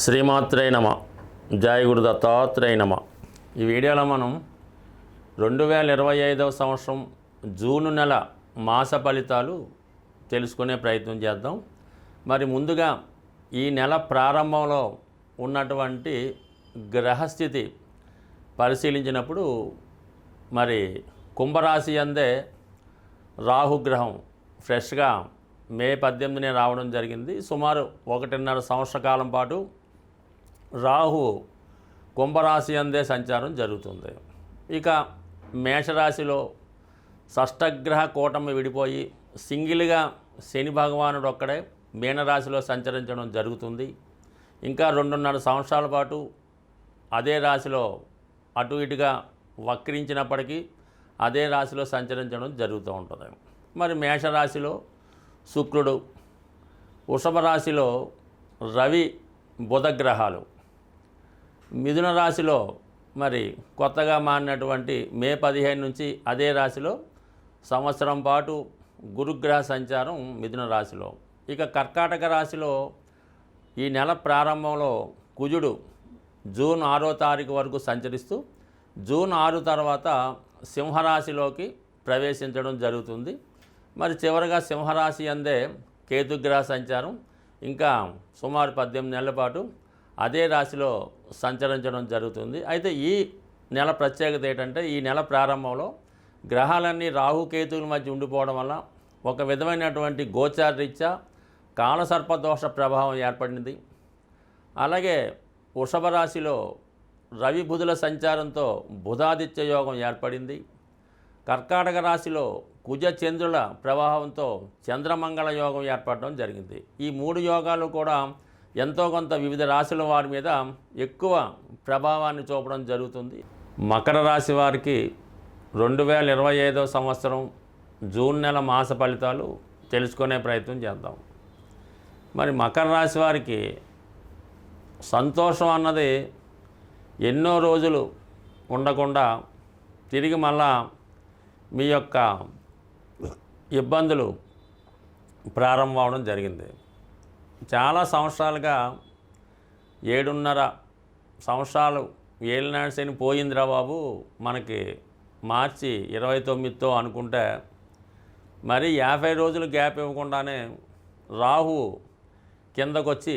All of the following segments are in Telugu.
శ్రీమాత్రే నమ. జయ గురు దత్తాత్రేయ నమ. ఈ వీడియోలో మనం రెండు వేల ఇరవై ఐదవ సంవత్సరం జూను నెల మాస ఫలితాలు తెలుసుకునే ప్రయత్నం చేద్దాం. మరి ముందుగా ఈ నెల ప్రారంభంలో ఉన్నటువంటి గ్రహస్థితి పరిశీలించినప్పుడు మరి కుంభరాశి అందే రాహుగ్రహం ఫ్రెష్గా మే పద్దెనిమిదినే రావడం జరిగింది. సుమారు ఒకటిన్నర సంవత్సర కాలం పాటు రాహు కుంభరాశి అందే సంచారం జరుగుతుంది. ఇక మేషరాశిలో షష్టగ్రహ కూటమి విడిపోయి సింగిల్గా శని భగవానుడు ఒక్కడే మీనరాశిలో సంచరించడం జరుగుతుంది. ఇంకా రెండున్నర సంవత్సరాల పాటు అదే రాశిలో అటు ఇటుగా వక్రించినప్పటికీ అదే రాశిలో సంచరించడం జరుగుతూ ఉంటుంది. మరి మేషరాశిలో శుక్రుడు వృషభ రాశిలో రవి బుధగ్రహాలు. మిథున రాశిలో మరి కొత్తగా మారినటువంటి మే పదిహేను నుంచి అదే రాశిలో సంవత్సరం పాటు గురుగ్రహ సంచారం మిథున రాశిలో. ఇక కర్కాటక రాశిలో ఈ నెల ప్రారంభంలో కుజుడు జూన్ ఆరో తారీఖు వరకు సంచరిస్తూ జూన్ ఆరు తర్వాత సింహరాశిలోకి ప్రవేశించడం జరుగుతుంది. మరి చివరగా సింహరాశి అందే కేతుగ్రహ సంచారం. ఇంకా సుమారు పద్దెనిమిది నెలల పాటు అదే రాశిలో సంచరించడం జరుగుతుంది. అయితే ఈ నెల ప్రత్యేకత ఏంటంటే ఈ నెల ప్రారంభంలో గ్రహాలన్నీ రాహుకేతువుల మధ్య ఉండిపోవడం వల్ల ఒక విధమైనటువంటి గోచార రీత్యా కాలసర్పదోష ప్రభావం ఏర్పడింది. అలాగే వృషభ రాశిలో రవి బుధుల సంచారంతో బుధాదిత్య యోగం ఏర్పడింది. కర్కాటక రాశిలో కుజ చంద్రుల ప్రభావంతో చంద్రమంగళ యోగం ఏర్పడడం జరిగింది. ఈ మూడు యోగాలు కూడా ఎంతో కొంత వివిధ రాశుల వారి మీద ఎక్కువ ప్రభావాన్ని చూపడం జరుగుతుంది. మకర రాశి వారికి రెండు వేల ఇరవై ఐదో సంవత్సరం జూన్ నెల మాస ఫలితాలు తెలుసుకునే ప్రయత్నం చేద్దాం. మరి మకర రాశి వారికి సంతోషం అన్నది ఎన్నో రోజులు ఉండకుండా తిరిగి మళ్ళా మీ యొక్క ఇబ్బందులు ప్రారంభం అవడం జరిగింది. చాలా సంవత్సరాలుగా ఏడున్నర సంవత్సరాలు ఏలినాడు శని పోయిందిరా బాబు. మనకి మార్చి ఇరవై తొమ్మిదితో అనుకుంటే మరి యాభై రోజులు గ్యాప్ ఇవ్వకుండానే రాహు కిందకొచ్చి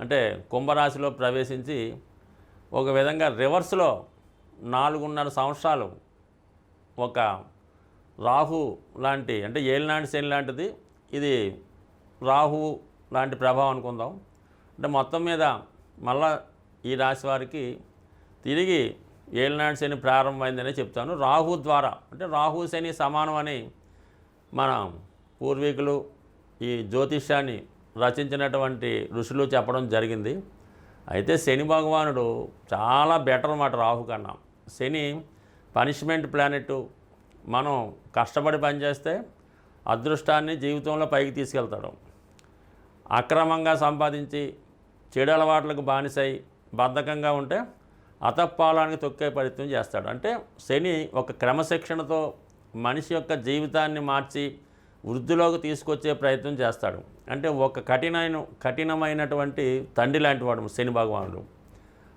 అంటే కుంభరాశిలో ప్రవేశించి ఒక విధంగా రివర్స్లో నాలుగున్నర సంవత్సరాలు ఒక రాహు లాంటి అంటే ఏలినాటి శని లాంటిది. ఇది రాహు లాంటి ప్రభావం అనుకుందాం. అంటే మొత్తం మీద మళ్ళా ఈ రాశి వారికి తిరిగి ఏలినాటి శని ప్రారంభమైందనే చెప్తాను. రాహు ద్వారా అంటే రాహు శని సమానం అని మన పూర్వీకులు ఈ జ్యోతిష్యాన్ని రచించినటువంటి ఋషులు చెప్పడం జరిగింది. అయితే శని భగవానుడు చాలా బెటర్ అన్నమాట రాహు కన్నా. శని పనిష్మెంట్ ప్లానెట్ మనం కష్టపడి పనిచేస్తే అదృష్టాన్ని జీవితంలో పైకి తీసుకెళ్తాడు. అక్రమంగా సంపాదించి చెడు అలవాట్లకు బానిసై బద్ధకంగా ఉంటే అతపాలానికి తొక్కే ప్రయత్నం చేస్తాడు. అంటే శని ఒక క్రమశిక్షణతో మనిషి యొక్క జీవితాన్ని మార్చి వృద్ధిలోకి తీసుకొచ్చే ప్రయత్నం చేస్తాడు. అంటే ఒక కఠినమైన కఠినమైనటువంటి తండ్రి లాంటి వాడు శని భగవానుడు.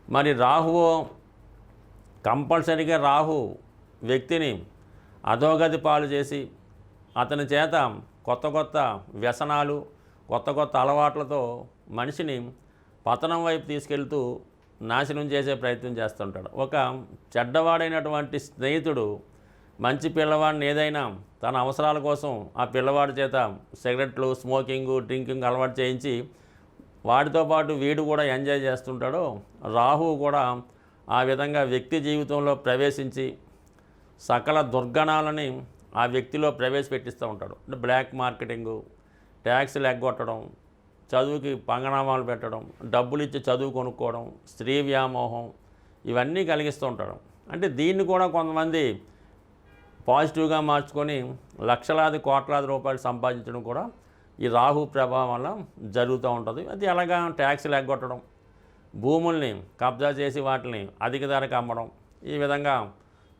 మరి రాహువు కంపల్సరీగా రాహు వ్యక్తిని అధోగతి పాలు చేసి అతని చేత కొత్త కొత్త వ్యసనాలు కొత్త కొత్త అలవాట్లతో మనిషిని పతనం వైపు తీసుకెళ్తూ నాశనం చేసే ప్రయత్నం చేస్తుంటాడు. ఒక చెడ్డవాడైనటువంటి స్నేహితుడు మంచి పిల్లవాడిని ఏదైనా తన అవసరాల కోసం ఆ పిల్లవాడి చేత సిగరెట్లు స్మోకింగ్ డ్రింకింగ్ అలవాటు చేయించి వాడితో పాటు వీడు కూడా ఎంజాయ్ చేస్తుంటాడో. రాహు కూడా ఆ విధంగా వ్యక్తి జీవితంలో ప్రవేశించి సకల దుర్గణాలని ఆ వ్యక్తిలో ప్రవేశపెట్టిస్తూ ఉంటాడు. అంటే బ్లాక్ మార్కెటింగు ట్యాక్స్లు ఎగ్గొట్టడం చదువుకి పంగనామాలు పెట్టడం డబ్బులు ఇచ్చి చదువు కొనుక్కోవడం స్త్రీ వ్యామోహం ఇవన్నీ కలిగిస్తూ ఉంటాడు అంటే దీన్ని కూడా కొంతమంది పాజిటివ్గా మార్చుకొని లక్షలాది కోట్లాది రూపాయలు సంపాదించడం కూడా ఈ రాహు ప్రభావం వల్ల జరుగుతూ ఉంటుంది. అది ఎలాగా ట్యాక్స్లు ఎగ్గొట్టడం భూముల్ని కబ్జా చేసి వాటిని అధిక ధరకు అమ్మడం ఈ విధంగా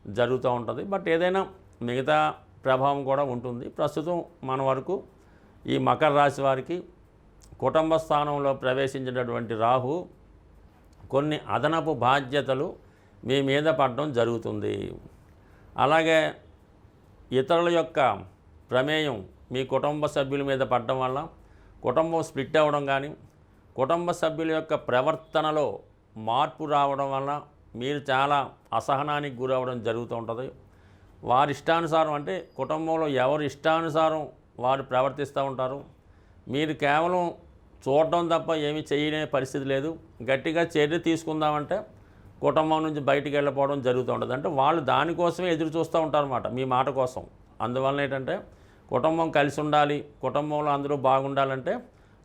జరుగుతూ ఉంటుంది. బట్ ఏదైనా మిగతా ప్రభావం కూడా ఉంటుంది. ప్రస్తుతం మన వరకు ఈ మకర రాశి వారికి కుటుంబ స్థానంలో ప్రవేశించినటువంటి రాహు కొన్ని అదనపు బాధ్యతలు మీ మీద పడడం జరుగుతుంది. అలాగే ఇతరుల యొక్క ప్రమేయం మీ కుటుంబ సభ్యుల మీద పడడం వల్ల కుటుంబం స్ప్లిట్ అవ్వడం కానీ కుటుంబ సభ్యుల యొక్క ప్రవర్తనలో మార్పు రావడం వల్ల మీరు చాలా అసహనానికి గురవడం జరుగుతూ ఉంటుంది. వారి ఇష్టానుసారం అంటే కుటుంబంలో ఎవరు ఇష్టానుసారం వారు ప్రవర్తిస్తూ ఉంటారు. మీరు కేవలం చూడడం తప్ప ఏమీ చేయలేని పరిస్థితి లేదు. గట్టిగా చర్య తీసుకుందామంటే కుటుంబం నుంచి బయటికి వెళ్ళిపోవడం జరుగుతూ ఉంటుంది. అంటే వాళ్ళు దానికోసమే ఎదురు చూస్తూ ఉంటారన్నమాట మీ మాట కోసం. అందువలన ఏంటంటే కుటుంబం కలిసి ఉండాలి కుటుంబంలో అందరూ బాగుండాలంటే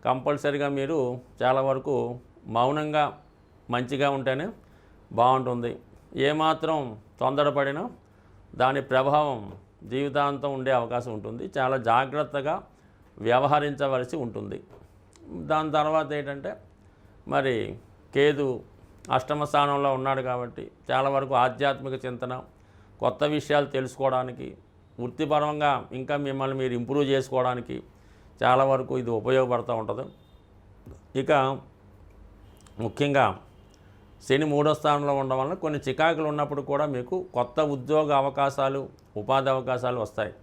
కంపల్సరిగా మీరు చాలా వరకు మౌనంగా మంచిగా ఉంటేనే బాగుంటుంది. ఏమాత్రం తొందరపడినా దాని ప్రభావం జీవితాంతం ఉండే అవకాశం ఉంటుంది. చాలా జాగ్రత్తగా వ్యవహరించవలసి ఉంటుంది. దాని తర్వాత ఏంటంటే మరి కేదు అష్టమ స్థానంలో ఉన్నాడు కాబట్టి చాలా వరకు ఆధ్యాత్మిక చింతన కొత్త విషయాలు తెలుసుకోవడానికి వృత్తిపరంగా ఇంకా మిమ్మల్ని మీరు ఇంప్రూవ్ చేసుకోవడానికి చాలా వరకు ఇది ఉపయోగపడుతూ ఉంటుంది. ఇక ముఖ్యంగా శని మూడో స్థానంలో ఉండడం వలన కొన్ని చికాకులు ఉన్నప్పుడు కూడా మీకు కొత్త ఉద్యోగ అవకాశాలు ఉపాధి అవకాశాలు వస్తాయి.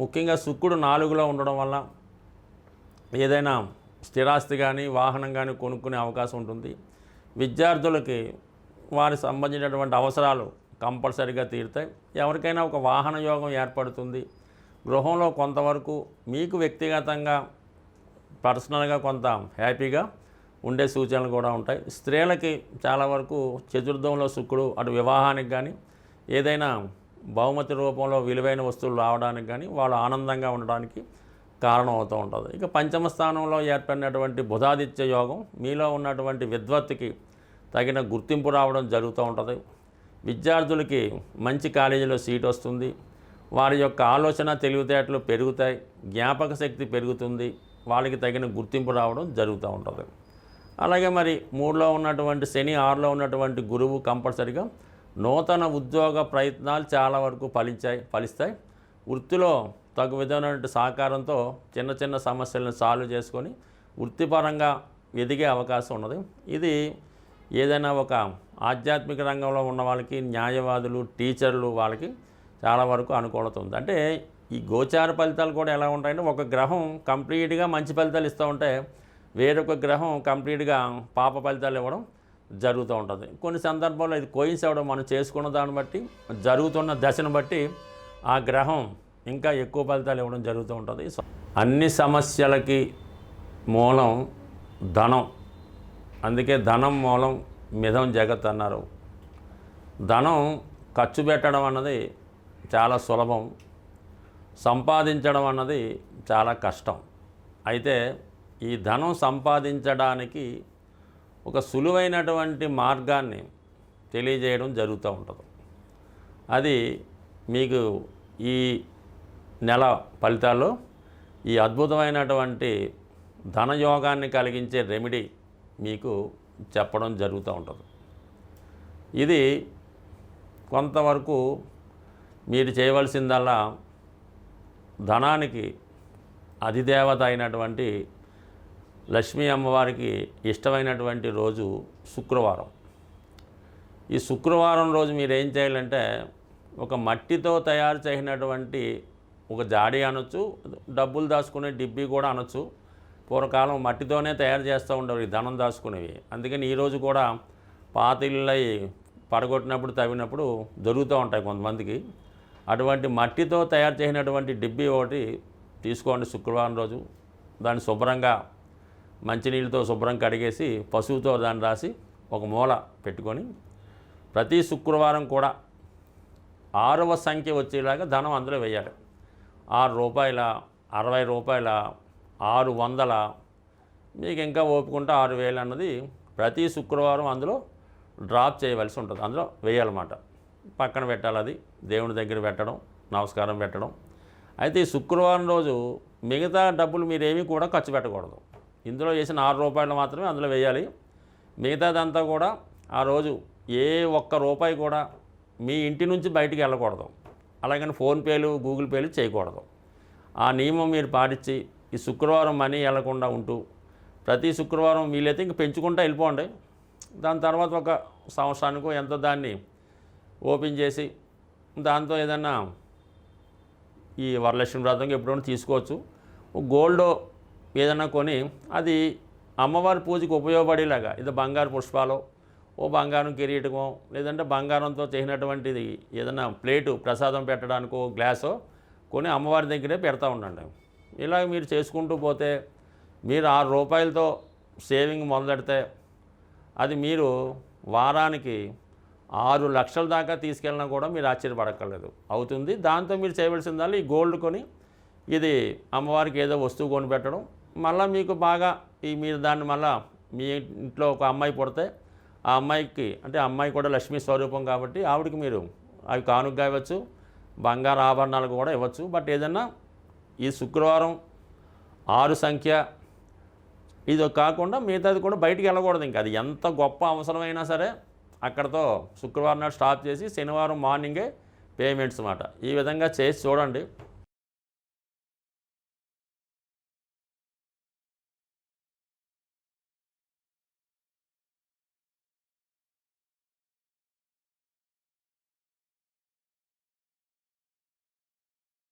ముఖ్యంగా శుక్రుడు నాలుగులో ఉండడం వల్ల ఏదైనా స్థిరాస్తి కానీ వాహనం కానీ కొనుక్కునే అవకాశం ఉంటుంది. విద్యార్థులకి వారికి సంబంధించినటువంటి అవసరాలు కంపల్సరీగా తీరుతాయి. ఎవరికైనా ఒక వాహన యోగం ఏర్పడుతుంది. గృహంలో కొంతవరకు మీకు వ్యక్తిగతంగా పర్సనల్గా కొంత హ్యాపీగా ఉండే సూచనలు కూడా ఉంటాయి. స్త్రీలకి చాలా వరకు చతుర్థంలో శుక్రుడు అటు వివాహానికి కానీ ఏదైనా బహుమతి రూపంలో విలువైన వస్తువులు రావడానికి కానీ వాళ్ళు ఆనందంగా ఉండడానికి కారణం అవుతూ ఉంటుంది. ఇక పంచమ స్థానంలో ఏర్పడినటువంటి బుధాదిత్య యోగం మీలో ఉన్నటువంటి విద్వత్తుకి తగిన గుర్తింపు రావడం జరుగుతూ ఉంటుంది. విద్యార్థులకి మంచి కాలేజీలో సీట్ వస్తుంది. వారి యొక్క ఆలోచన తెలివితేటలు పెరుగుతాయి. జ్ఞాపక శక్తి పెరుగుతుంది. వాళ్ళకి తగిన గుర్తింపు రావడం జరుగుతూ ఉంటుంది. అలాగే మరి మూడులో ఉన్నటువంటి శని ఆరులో ఉన్నటువంటి గురువు కంపల్సరిగా నూతన ఉద్యోగ ప్రయత్నాలు చాలా వరకు ఫలించాయి ఫలిస్తాయి. వృత్తిలో తగు విధమైనటువంటి సహకారంతో చిన్న చిన్న సమస్యలను సాల్వ్ చేసుకొని వృత్తిపరంగా ఎదిగే అవకాశం ఉన్నది. ఇది ఏదైనా ఒక ఆధ్యాత్మిక రంగంలో ఉన్న వాళ్ళకి న్యాయవాదులు టీచర్లు వాళ్ళకి చాలా వరకు అనుకూలత ఉంది. అంటే ఈ గోచార ఫలితాలు కూడా ఎలా ఉంటాయంటే ఒక గ్రహం కంప్లీట్గా మంచి ఫలితాలు ఇస్తూ ఉంటే వేరొక గ్రహం కంప్లీట్గా పాప ఫలితాలు ఇవ్వడం జరుగుతూ ఉంటుంది. కొన్ని సందర్భాల్లో ఇది కోయిన్స్ అవ్వడం మనం చేసుకున్న దాన్ని బట్టి జరుగుతున్న దశను బట్టి ఆ గ్రహం ఇంకా ఎక్కువ ఫలితాలు ఇవ్వడం జరుగుతూ ఉంటుంది. అన్ని సమస్యలకి మూలం ధనం. అందుకే ధనం మూలం మిథం జగత్ అన్నారు. ధనం ఖర్చు పెట్టడం అన్నది చాలా సులభం. సంపాదించడం అన్నది చాలా కష్టం. అయితే ఈ ధనం సంపాదించడానికి ఒక సులువైనటువంటి మార్గాన్ని తెలియజేయడం జరుగుతూ ఉంటుంది. అది మీకు ఈ నెల ఫలితాల్లో ఈ అద్భుతమైనటువంటి ధనయోగాన్ని కలిగించే రెమెడీ మీకు చెప్పడం జరుగుతూ ఉంటుంది. ఇది కొంతవరకు మీరు చేయవలసిందల్లా ధనానికి అధిదేవత అయినటువంటి లక్ష్మీ అమ్మవారికి ఇష్టమైనటువంటి రోజు శుక్రవారం. ఈ శుక్రవారం రోజు మీరు ఏం చేయాలంటే ఒక మట్టితో తయారు చేసినటువంటి ఒక జాడి అనొచ్చు డబ్బులు దాచుకునే డిబ్బీ కూడా అనొచ్చు. పూర్వకాలం మట్టితోనే తయారు చేస్తూ ఉండేవి ఈ ధనం దాచుకునేవి. అందుకని ఈరోజు కూడా పాత ఇళ్ళై పడగొట్టినప్పుడు తవ్వినప్పుడు దొరుకుతూ ఉంటాయి కొంతమందికి. అటువంటి మట్టితో తయారు చేసినటువంటి డిబ్బీ ఒకటి తీసుకోండి శుక్రవారం రోజు. దాన్ని శుభ్రంగా మంచినీళ్ళతో శుభ్రం కడిగేసి పశువుతో దాన్ని రాసి ఒక మూల పెట్టుకొని ప్రతి శుక్రవారం కూడా ఆరవ సంఖ్య వచ్చేలాగా ధనం అందులో వేయాలి. ఆరు రూపాయల అరవై రూపాయల ఆరు వందల మీకు ఇంకా ఓపుకుంటే ఆరు వేలు అన్నది ప్రతి శుక్రవారం అందులో డ్రాప్ చేయవలసి ఉంటుంది. అందులో వేయాలన్నమాట. పక్కన పెట్టాలి అది. దేవుని దగ్గర పెట్టడం నమస్కారం పెట్టడం. అయితే ఈ శుక్రవారం రోజు మిగతా డబ్బులు మీరేమీ కూడా ఖర్చు పెట్టకూడదు. ఇందులో వేసిన ఆరు రూపాయలు మాత్రమే అందులో వేయాలి. మిగతాదంతా కూడా ఆ రోజు ఏ ఒక్క రూపాయి కూడా మీ ఇంటి నుంచి బయటికి వెళ్ళకూడదు. అలాగని ఫోన్పేలు గూగుల్ పేలు చేయకూడదు. ఆ నియమం మీరు పాటించి ఈ శుక్రవారం మనీ వెళ్ళకుండా ఉంటూ ప్రతి శుక్రవారం వీలైతే ఇంక పెంచుకుంటూ వెళ్ళిపోండి. దాని తర్వాత ఒక సంవత్సరానికి ఎంతో దాన్ని ఓపెన్ చేసి దాంతో ఏదన్నా ఈ వరలక్ష్మి వ్రతంకి ఎప్పుడైనా తీసుకోవచ్చు. గోల్డ్ ఏదైనా కొని అది అమ్మవారి పూజకు ఉపయోగపడేలాగా ఇది బంగారు పుష్పాలు ఓ బంగారం కిరీటమో లేదంటే బంగారంతో చేసినటువంటిది ఏదైనా ప్లేటు ప్రసాదం పెట్టడానికో గ్లాసో కొని అమ్మవారి దగ్గరే పెడతా ఉండండి. ఇలా మీరు చేసుకుంటూ పోతే మీరు ఆరు రూపాయలతో సేవింగ్ మొదలెడితే అది మీరు వారానికి ఆరు లక్షల దాకా తీసుకెళ్ళినా కూడా మీరు ఆశ్చర్యపడక్కర్లేదు. అవుతుంది. దాంతో మీరు చేయవలసిందల్లా ఈ గోల్డ్ కొని ఇది అమ్మవారికి ఏదో వస్తువు కొని పెట్టడం మళ్ళీ మీకు బాగా ఈ మీరు దాన్ని మళ్ళా మీ ఇంట్లో ఒక అమ్మాయి పుడితే ఆ అమ్మాయికి అంటే అమ్మాయి కూడా లక్ష్మీ స్వరూపం కాబట్టి ఆవిడకి మీరు అవి కానుగ్గా ఇవ్వచ్చు. బంగారు ఆభరణాలు కూడా ఇవ్వచ్చు. బట్ ఏదన్నా ఈ శుక్రవారం ఆరు సంఖ్య ఇది కాకుండా మిగతాది కూడా బయటికి వెళ్ళకూడదు ఇంకా. అది ఎంత గొప్ప అవసరమైనా సరే అక్కడతో శుక్రవారం నాడు స్టాప్ చేసి శనివారం మార్నింగే పేమెంట్స్ అన్నమాట. ఈ విధంగా చేసి చూడండి.